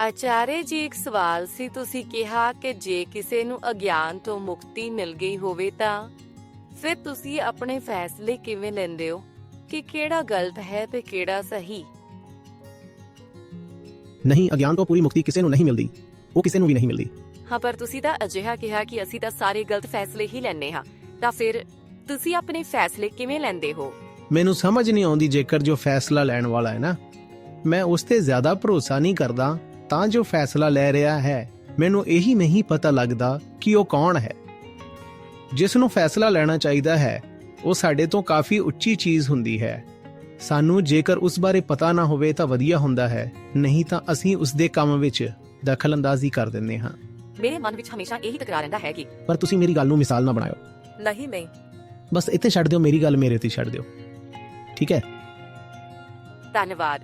ਆਚਾਰੇ ਜੀ ਇੱਕ ਸਵਾਲ ਸੀ ਤੁਸੀਂ ਕਿਹਾ ਕਿ ਜੇ ਕਿਸੇ ਨੂੰ ਅਗਿਆਨ ਤੋਂ ਮੁਕਤੀ ਮਿਲ ਗਈ ਹੋਵੇ ਤਾਂ? ਫਿਰ ਤੁਸੀਂ ਆਪਣੇ ਫੈਸਲੇ ਕਿਵੇਂ ਲੈਂਦੇ ਹੋ? ਕਿ ਕਿਹੜਾ ਗਲਤ ਹੈ ਤੇ ਕਿਹੜਾ ਸਹੀ? ਨਹੀਂ ਅਗਿਆਨ ਤੋਂ ਪੂਰੀ ਮੁਕਤੀ ਕਿਸੇ ਨੂੰ ਨਹੀਂ ਮਿਲਦੀ। ਉਹ ਕਿਸੇ ਨੂੰ ਵੀ ਨਹੀਂ ਮਿਲਦੀ। ਹਾਂ ਪਰ ਤੁਸੀਂ ਤਾਂ ਅਜਿਹਾ ਕਿਹਾ ਕਿ ਅਸੀਂ ਤਾਂ ਸਾਰੇ ਗਲਤ ਫੈਸਲੇ ਹੀ ਲੈਂਦੇ ਹਾਂ। ਤਾਂ ਫਿਰ ਤੁਸੀਂ ਆਪਣੇ ਫੈਸਲੇ ਕਿਵੇਂ ਲੈਂਦੇ ਹੋ? ਮੈਨੂੰ ਸਮਝ ਨਹੀਂ ਆਉਂਦੀ ਜੇਕਰ ਜੋ ਫੈਸਲਾ ਲੈਣ ਵਾਲਾ ਹੈ ਨਾ ਮੈਂ ਉਸ ਤੇ ਜ਼ਿਆਦਾ ਭਰੋਸਾ ਨਹੀਂ ਕਰਦਾ ਤਾਂ ਜੋ ਫੈਸਲਾ ਲੈ ਰਿਹਾ ਹੈ ਮੈਨੂੰ ਇਹੀ ਨਹੀਂ ਪਤਾ ਲੱਗਦਾ ਕਿ ਉਹ ਕੌਣ ਹੈ। ਜਿਸ ਨੂੰ ਫੈਸਲਾ ਲੈਣਾ ਚਾਹੀਦਾ ਹੈ ਉਹ ਸਾਡੇ ਤੋਂ ਕਾਫੀ ਉੱਚੀ ਚੀਜ਼ ਹੁੰਦੀ ਹੈ। ਸਾਨੂੰ ਜੇਕਰ ਉਸ ਬਾਰੇ ਪਤਾ ਨਾ ਹੋਵੇ ਤਾਂ ਵਧੀਆ ਹੁੰਦਾ ਹੈ ਨਹੀਂ ਤਾਂ ਅਸੀਂ ਉਸ ਦੇ ਕੰਮ ਵਿੱਚ ਦਖਲਅੰਦਾਜ਼ੀ ਕਰ ਦਿੰਦੇ ਹਾਂ। ਮੇਰੇ ਮਨ ਵਿੱਚ ਹਮੇਸ਼ਾ ਇਹੀ ਤਕਰਾਰ ਰਹਿੰਦਾ ਹੈ ਕਿ ਪਰ ਤੁਸੀਂ ਮੇਰੀ ਗੱਲ ਨੂੰ ਮਿਸਾਲ ਨਾ ਬਣਾਇਓ। ਨਹੀਂ ਨਹੀਂ। ਬਸ ਇੱਥੇ ਛੱਡ ਦਿਓ ਮੇਰੀ ਗੱਲ ਮੇਰੇ ਤੇ ਛੱਡ ਦਿਓ। ਠੀਕ ਹੈ? ਧੰਨਵਾਦ।